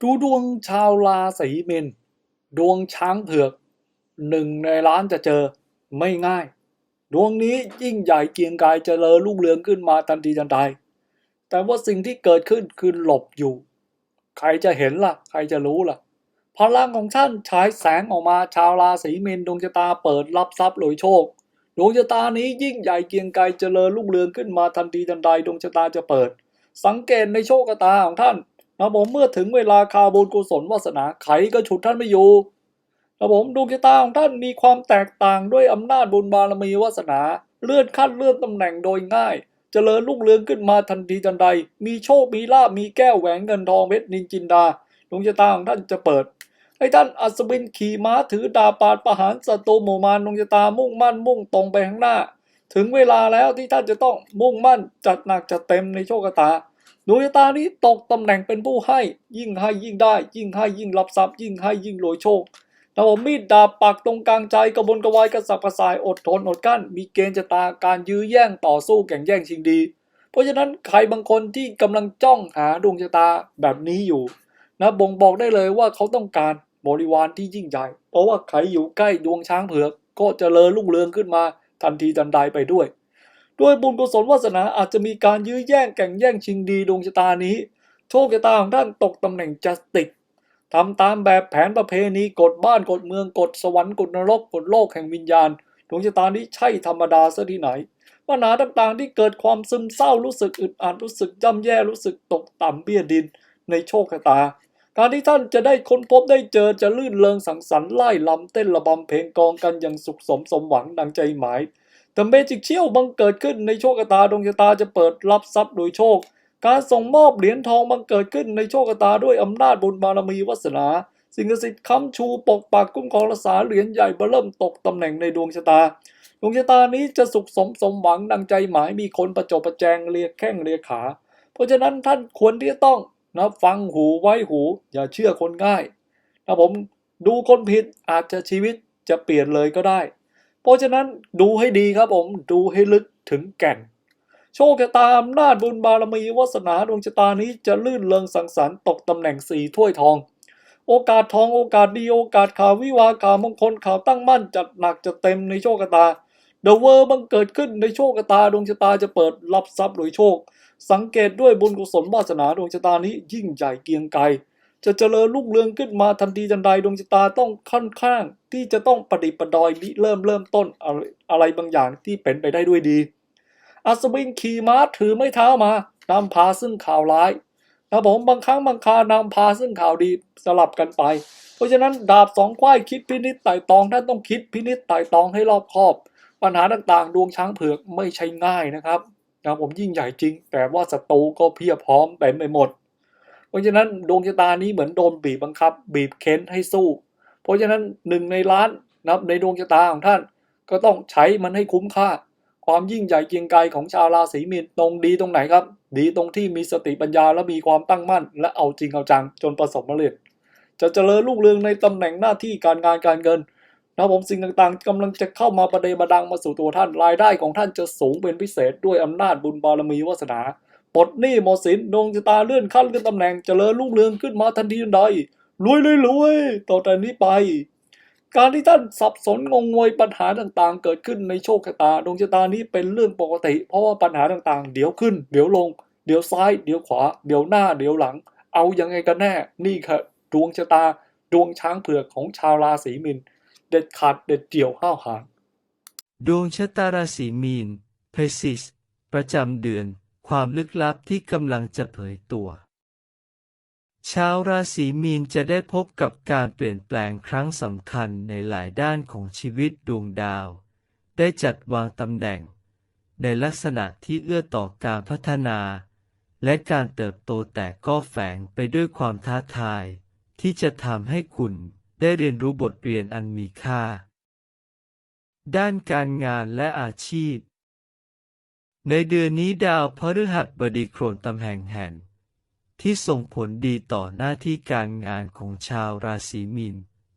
ดูดวงชาวราศีเมนดวงช้างเผือกหนึ่งในล้านจะเจอไม่ง่าย ดวงนี้ยิ่งใหญ่เกียงกายเจริญรุ่งเรืองขึ้นมาทันทีทันใดแต่ว่าสิ่งที่เกิดขึ้นคือหลบอยู่ ใครจะเห็นล่ะ ใครจะรู้ล่ะ พลังของท่านฉายแสงออกมาชาวราศีเมนดวงชะตาเปิดรับทรัพย์รวยโชคดวงชะตานี้ยิ่งใหญ่เกียงไกรเจริญรุ่งเรืองขึ้นมาทันทีทันใดดวงชะตาจะเปิด สังเกตในโชคชะตาของท่าน นะผมเมื่อถึงเวลาคาบุญกุศลวาสนาไขก็ฉุดท่านไม่อยู่นะผมดวงชะตาของท่านมีความแตกต่างด้วยอำนาจบุญบารมีวาสนา เลื่อนขั้นเลื่อนตำแหน่งโดยง่ายเจริญรุ่งเรืองขึ้นมาทันทีทันใด มีโชค มีลาภมีแก้วแหวนเงินทองเพชรนินจินดาดวงชะตาของท่านจะเปิดให้ท่านอัศวินขี่ม้าถือดาบปาดประหารศัตรูหมู่มารดวงชะตามุ่งมั่นมุ่งตรงไปข้างหน้า ถึงเวลาแล้วที่ท่านจะต้องมุ่งมั่นจัดหนักจัดเต็มในโชคชะตา ดวงชะตานี้ตกตำแหน่งเป็นผู้ให้ ยิ่งให้ยิ่งได้ ยิ่งให้ยิ่งรับทรัพย์ยิ่งให้ยิ่งรวยโชคแต่ผมมีดดาบปักตรงกลางใจกระบนกระวายกระสับกระส่ายอดทนอดกั้น มีเกณฑ์ชะตาการยื้อแย่งต่อสู้แข่งแย่งชิงดี เพราะฉะนั้นใครบางคนที่กำลังจ้องหาดวงชะตาแบบนี้อยู่นะบ่งบอกได้เลยว่าเขาต้องการบริวารที่ยิ่งใหญ่ เพราะว่าใครอยู่ใกล้ดวงช้างเผือกก็เจริญรุ่งเรืองขึ้นมาทันทีทันใดไปด้วย ด้วยบุญกุศลวาสนาอาจจะมีการยื้อแย่งแข่งแย่งชิงดีดวงชะตานี้ โชคชะตาของท่านตกตำแหน่งจัสติกทำตามแบบแผนประเพณีกฎบ้านกฎเมืองกฎสวรรค์กฎนรกกฎโลกแห่งวิญญาณดวงชะตานี้ใช่ธรรมดาซะที่ไหนปัญหาต่างๆ ที่เกิดความซึมเศร้ารู้สึกอึดอัดรู้สึกย่ำแย่รู้สึกตกต่ำเบี้ยดินในโชคชะตา การที่ท่านจะได้ค้นพบได้เจอจะลื่นเริงสังสรรค์ไล่ลำเต้นระบำเพลงกองกันอย่างสุขสมสมหวังดังใจหมาย แต่เมจิกเชี่ยวบังเกิดขึ้นในโชคชะตาดวงชะตาจะเปิดรับทรัพย์โดยโชค การส่งมอบเหรียญทองบังเกิดขึ้นในโชคชะตาด้วยอำนาจบุญบารมีวาสนา สิ่งศักดิ์สิทธิ์ค้ำชูปกปักคุ้มครองรักษาเหรียญใหญ่เบเริ่มตกตำแหน่งในดวงชะตา ดวงชะตานี้จะสุขสมสมหวังดังใจหมายมีคนประจบประแจงเรียกแข้งเรียกขา เพราะฉะนั้นท่านควรที่จะต้องนะฟังหูไว้หู อย่าเชื่อคนง่ายนะผมดูคนผิดอาจจะชีวิตจะเปลี่ยนเลยก็ได้ เพราะฉะนั้นดูให้ดีครับผมดูให้ลึกถึงแก่น โชคชะตาอำนาจบุญบารมีวาสนาดวงชะตานี้จะลื่นเริงสังสรรค์ตกตำแหน่งสี่ถ้วยทอง โอกาสทองโอกาสดีโอกาสข่าววิวาข่าวมงคลข่าวตั้งมั่นจัดหนักจะเต็มในโชคชะตาเดอะเวอร์บังเกิดขึ้นในโชคชะตาดวงชะตาจะเปิดรับทรัพย์โดยโชค สังเกตด้วยบุญกุศลวาสนาดวงชะตานี้ยิ่งใหญ่เกียงไกร จะเจริญรุ่งเรืองขึ้นมาทันทีทันใดดวงชะตาต้องค่อนข้าง ที่จะต้องประดิปดอยริเริ่มเริ่มต้นอะไรอะไรบางอย่างที่เป็นไปได้ด้วยดี อัศวินขี่ม้าถือไม้เท้ามานำพาซึ่งข่าวร้ายนะผมบางครั้งบางครานำพาซึ่งข่าวดีสลับกันไป เพราะฉะนั้นดาบสองควายคิดพินิจไต่ตองท่านต้องคิดพินิจไต่ตองให้รอบคอบ ปัญหาต่างๆ ดวงช้างเผือกไม่ใช่ง่ายนะครับนะผมยิ่งใหญ่จริง แต่ว่าศัตรูก็เพียบพร้อมเต็มไปหมด เพราะฉะนั้นดวงชะตานี้เหมือนโดนบีบบังคับ บีบเค้นให้สู้ เพราะฉะนั้นหนึ่งในล้านนะครับในดวงชะตาของท่าน ก็ต้องใช้มันให้คุ้มค่า ความยิ่งใหญ่เกียงไกรของชาวราศีมีนตรงดีตรงไหนครับ ดีตรงที่มีสติปัญญาและมีความตั้งมั่น และเอาจริงเอาจังจนประสบความสำเร็จะเจริญรุ่งเรืองในตำแหน่งหน้าที่การงานการเงินนะผมสิ่งต่างๆกำลังจะเข้ามาประเดประดังมาสู่ตัวท่านรายได้ของท่านจะสูงเป็นพิเศษด้วยอำนาจบุญบารมีวาสนา ปลดหนี้หมดสินดวงชะตาเลื่อนขั้นเลื่อนตำแหน่งเจริญรุ่งเรืองขึ้นมาทันทีทันใดรวยเลยรวยต่อแต่นี้ไป การที่ท่านสับสนงงงวยปัญหาต่างๆ เกิดขึ้นในโชคชะตาดวงชะตานี้เป็นเรื่องปกติ เพราะว่าปัญหาต่างๆ เดี๋ยวขึ้น เดี๋ยวลง เดี๋ยวซ้าย เดี๋ยวขวา เดี๋ยวหน้า เดี๋ยวหลัง เอายังไงกันแน่ นี่ค่ะดวงชะตาดวงช้างเผือกของชาวราศีมินเด็ดขาดเด็ดเดี่ยวห้าวหาญดวงชะตาราศีมีนเพซิสประจำเดือน ความลึกลับที่กำลังจะเผยตัว ชาวราศีมีนจะได้พบกับการเปลี่ยนแปลงครั้งสำคัญในหลายด้านของชีวิตดวงดาว ได้จัดวางตำแหน่ง ในลักษณะที่เอื้อต่อการพัฒนา และการเติบโตแต่ก็แฝงไปด้วยความท้าทาย ที่จะทำให้คุณได้เรียนรู้บทเรียนอันมีค่า ด้านการงานและอาชีพ ในเดือนนี้ดาวพฤหัสบดีโครนตำแหน่งแห่งที่ส่งผลดีต่อหน้าที่การงานของชาวราศีมีน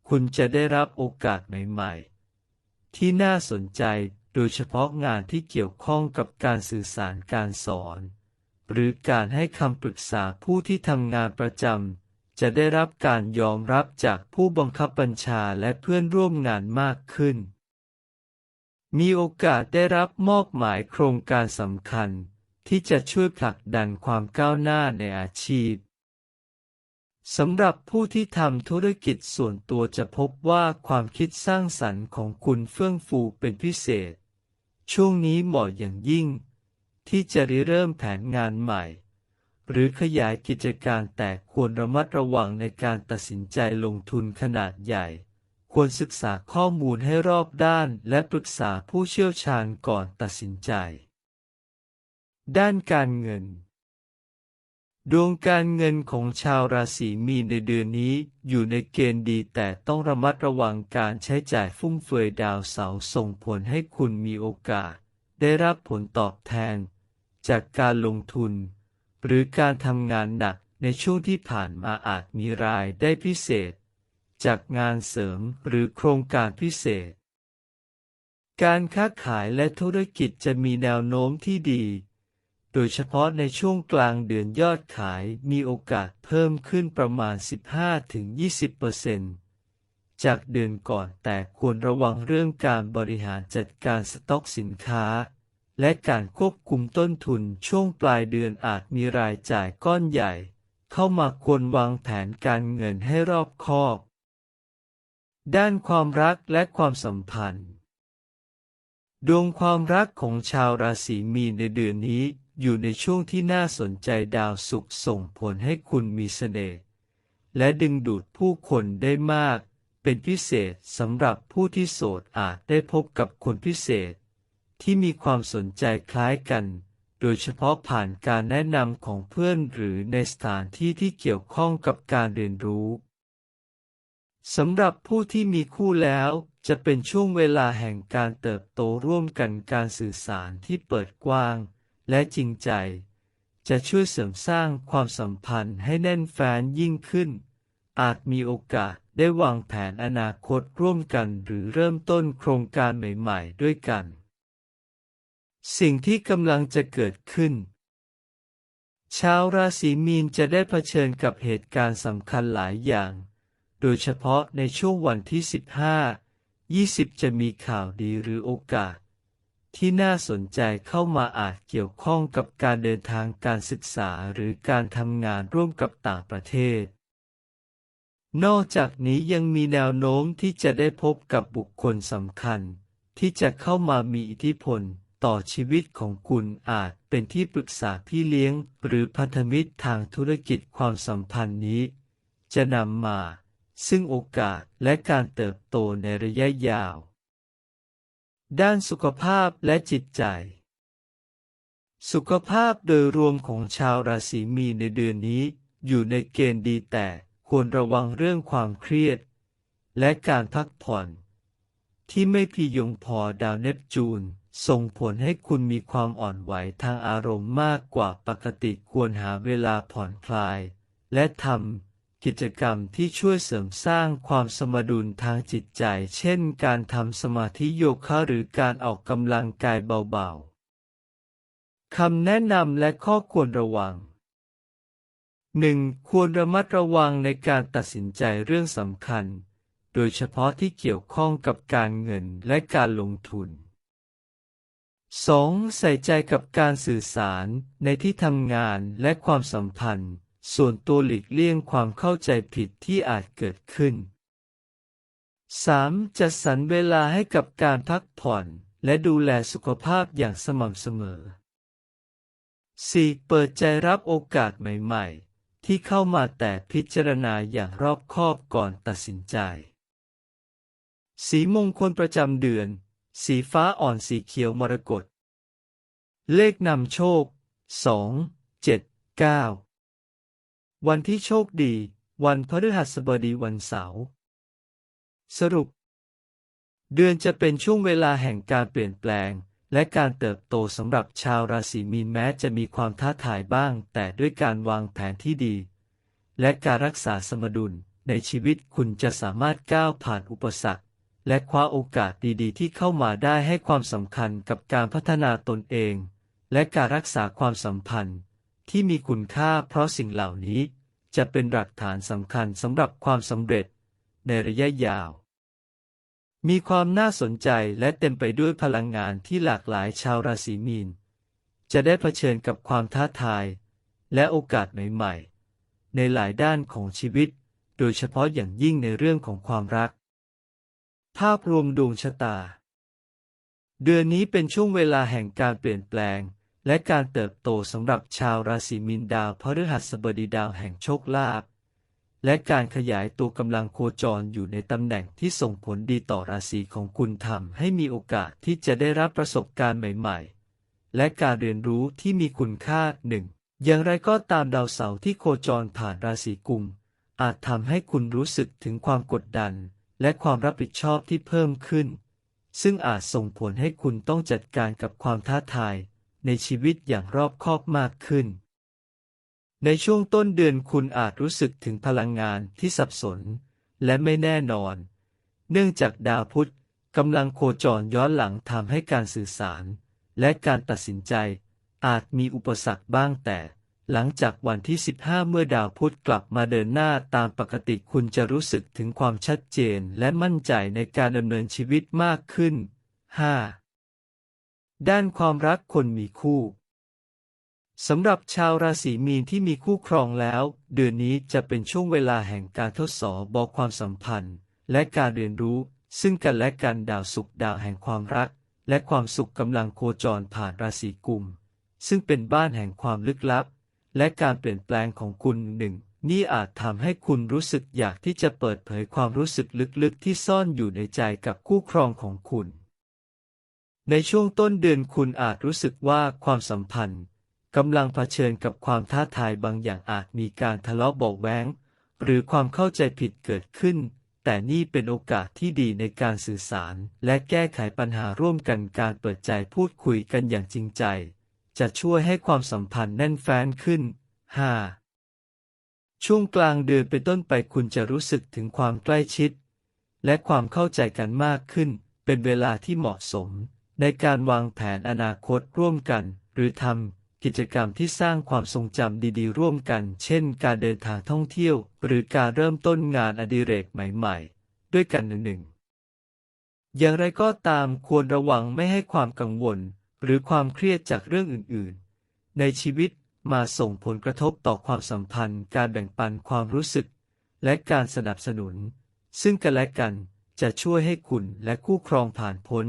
คุณจะได้รับโอกาสใหม่ ๆ ที่น่าสนใจโดยเฉพาะงานที่เกี่ยวข้องกับการสื่อสารการสอน หรือการให้คำปรึกษาผู้ที่ทำงานประจำจะได้รับการยอมรับจากผู้บังคับบัญชาและเพื่อนร่วมงานมากขึ้น มีโอกาสได้รับมอบหมายโครงการสำคัญ ที่จะช่วยผลักดันความก้าวหน้าในอาชีพสำหรับผู้ที่ทำธุรกิจส่วนตัวจะพบว่าความคิดสร้างสรรค์ของคุณเฟื่องฟูเป็นพิเศษ ช่วงนี้เหมาะอย่างยิ่ง ที่จะริเริ่มแผนงานใหม่ หรือขยายกิจการแต่ควรระมัดระวังในการตัดสินใจลงทุนขนาดใหญ่ ควรศึกษาข้อมูลให้รอบด้านและปรึกษาผู้เชี่ยวชาญก่อนตัดสินใจ ด้านการเงิน ดวงการเงินของชาวราศีมีนในเดือนนี้อยู่ในเกณฑ์ดีแต่ต้องระมัดระวังการใช้จ่ายฟุ่มเฟือยดาวเสาร์ส่งผลให้คุณมีโอกาส ได้รับผลตอบแทน จากการลงทุน หรือการทำงานหนักในช่วงที่ผ่านมาอาจมีรายได้พิเศษ จากงานเสริมหรือโครงการพิเศษ การค้าขายและธุรกิจจะมีแนวโน้มที่ดี โดยเฉพาะในช่วงกลางเดือนยอดขายมีโอกาสเพิ่มขึ้นประมาณ 15-20%จากเดือนก่อนแต่ควรระวังเรื่องการบริหารจัดการสต็อกสินค้าและการควบคุมต้นทุนช่วงปลายเดือนอาจมีรายจ่ายก้อนใหญ่ เข้ามาควรวางแผนการเงินให้รอบคอบ ด้านความรักและความสัมพันธ์ ดวงความรักของชาวราศีมีนในเดือนนี้อยู่ในช่วงที่น่าสนใจดาวศุกร์ส่งผลให้คุณมีเสน่ห์และดึงดูดผู้คนได้มาก เป็นพิเศษสำหรับผู้ที่โสดอาจได้พบกับคนพิเศษ ที่มีความสนใจคล้ายกัน โดยเฉพาะผ่านการแนะนำของเพื่อนหรือในสถานที่ที่เกี่ยวข้องกับการเรียนรู้ สำหรับผู้ที่มีคู่แล้ว จะเป็นช่วงเวลาแห่งการเติบโตร่วมกันการสื่อสารที่เปิดกว้าง และจริงใจ จะช่วยเสริมสร้างความสัมพันธ์ให้แน่นแฟ้นยิ่งขึ้น อาจมีโอกาสได้วางแผนอนาคตร่วมกันหรือเริ่มต้นโครงการใหม่ๆ ด้วยกัน สิ่งที่กำลังจะเกิดขึ้น ชาวราศีมีนจะได้เผชิญกับเหตุการณ์สำคัญหลายอย่าง โดยเฉพาะในช่วงวันที่ 15 20 จะมีข่าวดีหรือโอกาส ที่น่าสนใจเข้ามาอาจเกี่ยวข้องกับการเดินทางการศึกษาหรือการทำงานร่วมกับต่างประเทศ นอกจากนี้ยังมีแนวโน้มที่จะได้พบกับบุคคลสำคัญ ที่จะเข้ามามีอิทธิพลต่อชีวิตของคุณอาจเป็นที่ปรึกษาพี่เลี้ยง หรือพันธมิตรทางธุรกิจความสัมพันธ์นี้ จะนำมา ซึ่งโอกาสและการเติบโตในระยะยาว ด้านสุขภาพและจิตใจ สุขภาพโดยรวมของชาวราศีมีในเดือนนี้ อยู่ในเกณฑ์ดีแต่ควรระวังเรื่องความเครียด และการพักผ่อน ที่ไม่พียงพอดาวเนปจูนส่งผลให้คุณมีความอ่อนไหวทางอารมณ์มากกว่าปกติควรหาเวลาผ่อนคลาย และทำ กิจกรรมที่ช่วยเสริมสร้างความสมดุลทางจิตใจ เช่น การทำสมาธิโยคะหรือการออกกำลังกายเบาๆ คำแนะนำและข้อควรระวัง 1. ควรระมัดระวังในการตัดสินใจเรื่องสำคัญ โดยเฉพาะที่เกี่ยวข้องกับการเงินและการลงทุน 2. ใส่ใจกับการสื่อสารในที่ทำงานและความสัมพันธ์ ส่วนตัวหลีกเลี่ยงความเข้าใจผิดที่อาจเกิดขึ้น 3. จัดสรรเวลาให้กับการพักผ่อนและดูแลสุขภาพอย่างสม่ำเสมอ 4. เปิดใจรับโอกาสใหม่ ๆ ที่เข้ามาแต่พิจารณาอย่างรอบคอบก่อนตัดสินใจ สีมงคลประจำเดือน สีฟ้าอ่อนสีเขียวมรกต เลขนำโชค 2 7 9 วันที่โชคดี วันพฤหัสบดีวันเสาร์ สรุป เดือนจะเป็นช่วงเวลาแห่งการเปลี่ยนแปลง และการเติบโตสำหรับชาวราศีมีนแม้จะมีความท้าทายบ้าง แต่ด้วยการวางแผนที่ดี และการรักษาสมดุลในชีวิตคุณจะสามารถก้าวผ่านอุปสรรค และคว้าโอกาสดีๆ ที่เข้ามาได้ให้ความสำคัญกับการพัฒนาตนเอง และการรักษาความสัมพันธ์ ที่มีคุณค่าเพราะสิ่งเหล่านี้จะเป็นหลักฐานสำคัญสำหรับความสำเร็จในระยะยาว มีความน่าสนใจและเต็มไปด้วยพลังงานที่หลากหลายชาวราศีมีน จะได้เผชิญกับความท้าทาย และโอกาสใหม่ๆ ในหลายด้านของชีวิต โดยเฉพาะอย่างยิ่งในเรื่องของความรัก ภาพรวมดวงชะตา เดือนนี้เป็นช่วงเวลาแห่งการเปลี่ยนแปลง และการเติบโตสำหรับชาวราศีมีนดาวพฤหัสบดีดาวแห่งโชคลาภและการขยายตัวกำลังโคจรอยู่ในตำแหน่งที่ส่งผลดีต่อราศีของคุณทำให้มีโอกาสที่จะได้รับประสบการณ์ใหม่ๆ และการเรียนรู้ที่มีคุณค่าหนึ่งอย่างไรก็ตามดาวเสาร์ที่โคจรผ่านราศีกุม อาจทำให้คุณรู้สึกถึงความกดดัน และความรับผิดชอบที่เพิ่มขึ้น ซึ่งอาจส่งผลให้คุณต้องจัดการกับความท้าทาย ในชีวิตอย่างรอบคอบมากขึ้น ในช่วงต้นเดือนคุณอาจรู้สึกถึงพลังงานที่สับสน และไม่แน่นอน เนื่องจากดาวพุธกำลังโคจรย้อนหลังทำให้การสื่อสาร และการตัดสินใจ อาจมีอุปสรรคบ้างแต่หลังจากวันที่ 15 เมื่อดาวพุธกลับมาเดินหน้าตามปกติคุณจะรู้สึกถึงความชัดเจนและมั่นใจในการดำเนินชีวิตมากขึ้น 5. ด้านความรักคนมีคู่สำหรับชาวราศีมีนที่มีคู่ครองแล้ว เดือนนี้จะเป็นช่วงเวลาแห่งการทดสอบบอกความสัมพันธ์ และการเรียนรู้ ซึ่งกันและกันดาวสุขดาวแห่งความรัก และความสุขกำลังโคจรผ่านราศีกุม ซึ่งเป็นบ้านแห่งความลึกลับ และการเปลี่ยนแปลงของคุณหนึ่งนี่อาจทำให้คุณรู้สึกอยากที่จะเปิดเผยความรู้สึกลึกๆ ที่ซ่อนอยู่ในใจกับคู่ครองของคุณ ในช่วงต้นเดือนคุณอาจรู้สึกว่าความสัมพันธ์กำลังเผชิญกับความท้าทายบางอย่างอาจมีการทะเลาะเบาะแว้งหรือความเข้าใจผิดเกิดขึ้น แต่นี่เป็นโอกาสที่ดีในการสื่อสาร และแก้ไขปัญหาร่วมกันการเปิดใจพูดคุยกันอย่างจริงใจ จะช่วยให้ความสัมพันธ์แน่นแฟ้นขึ้น 5. ช่วงกลางเดือนเป็นต้นไปคุณจะรู้สึกถึงความใกล้ชิด และความเข้าใจกันมากขึ้น เป็นเวลาที่เหมาะสม ในการวางแผนอนาคตร่วมกัน หรือทำกิจกรรมที่สร้างความทรงจำดีๆ ร่วมกัน เช่น การเดินทางท่องเที่ยว หรือการเริ่มต้นงานอดิเรกใหม่ๆ ด้วยกันหนึ่งๆอย่างไรก็ตามควรระวังไม่ให้ความกังวล หรือความเครียดจากเรื่องอื่นๆ ในชีวิตมาส่งผลกระทบต่อความสัมพันธ์ การแบ่งปันความรู้สึก และการสนับสนุน ซึ่งกันและกันจะช่วยให้คุณและคู่ครองผ่านพ้น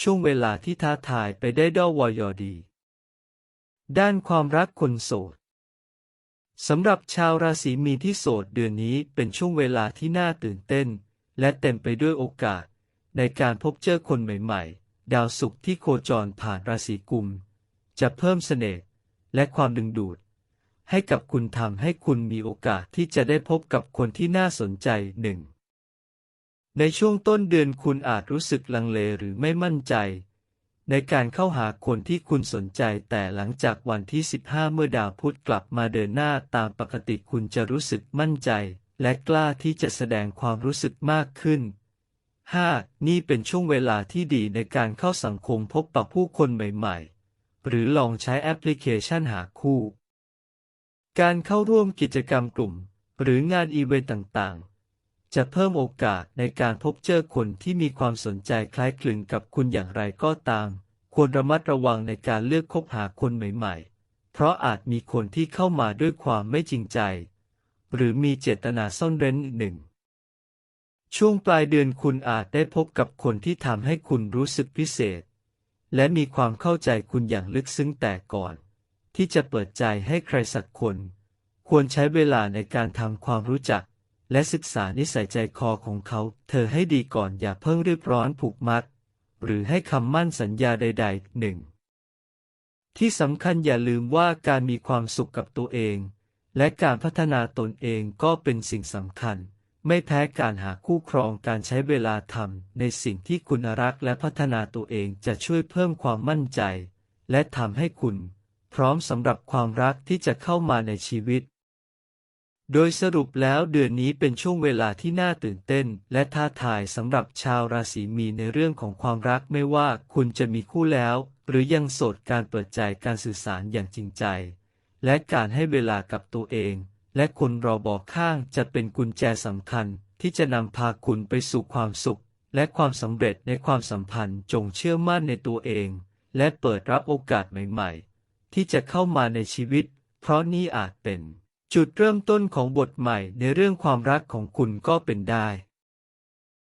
ช่วงเวลาที่ท้าทายไปได้ด้อวอยอดี ด้านความรักคนโสดสำหรับชาวราศีมีนที่โสดเดือนนี้เป็นช่วงเวลาที่น่าตื่นเต้น และเต็มไปด้วยโอกาส ในการพบเจอคนใหม่ๆ ดาวศุกร์ที่โคจรผ่านราศีกุม จะเพิ่มเสน่ห์และความดึงดูด ให้กับคุณทำให้คุณมีโอกาสที่จะได้พบกับคนที่น่าสนใจหนึ่ง ในช่วงต้นเดือนคุณอาจรู้สึกลังเลหรือไม่มั่นใจ ในการเข้าหาคนที่คุณสนใจแต่หลังจากวันที่ 15 เมื่อดาวพุธกลับมาเดินหน้าตามปกติคุณจะรู้สึกมั่นใจ และกล้าที่จะแสดงความรู้สึกมากขึ้น 5. นี่เป็นช่วงเวลาที่ดีในการเข้าสังคมพบปะผู้คนใหม่ๆ หรือลองใช้แอปพลิเคชันหาคู่ การเข้าร่วมกิจกรรมกลุ่ม หรืองานอีเวนต์ต่างๆ จะเพิ่มโอกาสในการพบเจอคนที่มีความสนใจคล้ายคลึงกับคุณอย่างไรก็ตาม ควรระมัดระวังในการเลือกคบหาคนใหม่ ๆ เพราะอาจมีคนที่เข้ามาด้วยความไม่จริงใจ หรือมีเจตนาซ่อนเร้นหนึ่ง ช่วงปลายเดือนคุณอาจได้พบกับคนที่ทำให้คุณรู้สึกพิเศษ และมีความเข้าใจคุณอย่างลึกซึ้งแต่ก่อน ที่จะเปิดใจให้ใครสักคน ควรใช้เวลาในการทำความรู้จัก และศึกษานิสัยใจคอของเขา เธอให้ดีก่อนอย่าเพิ่งรีบร้อนผูกมัด หรือให้คำมั่นสัญญาใดๆหนึ่ง ที่สำคัญอย่าลืมว่าการมีความสุขกับตัวเอง และการพัฒนาตนเองก็เป็นสิ่งสำคัญ ไม่แพ้การหาคู่ครองการใช้เวลาทำในสิ่งที่คุณรักและพัฒนาตัวเองจะช่วยเพิ่มความมั่นใจ และทำให้คุณ พร้อมสำหรับความรักที่จะเข้ามาในชีวิต โดยสรุปแล้วเดือนนี้เป็นช่วงเวลาที่น่าตื่นเต้น และท้าทายสำหรับชาวราศีมีในเรื่องของความรักไม่ว่าคุณจะมีคู่แล้ว หรือยังโสดการเปิดใจการสื่อสารอย่างจริงใจ และการให้เวลากับตัวเอง และคนรอบอกข้างจะเป็นกุญแจสำคัญ ที่จะนำพาคุณไปสู่ความสุข และความสำเร็จในความสัมพันธ์จงเชื่อมั่นในตัวเอง และเปิดรับโอกาสใหม่ ๆ ที่จะเข้ามาในชีวิต เพราะนี่อาจเป็น จุดเริ่มต้นของบทใหม่ในเรื่องความรักของคุณก็เป็นได้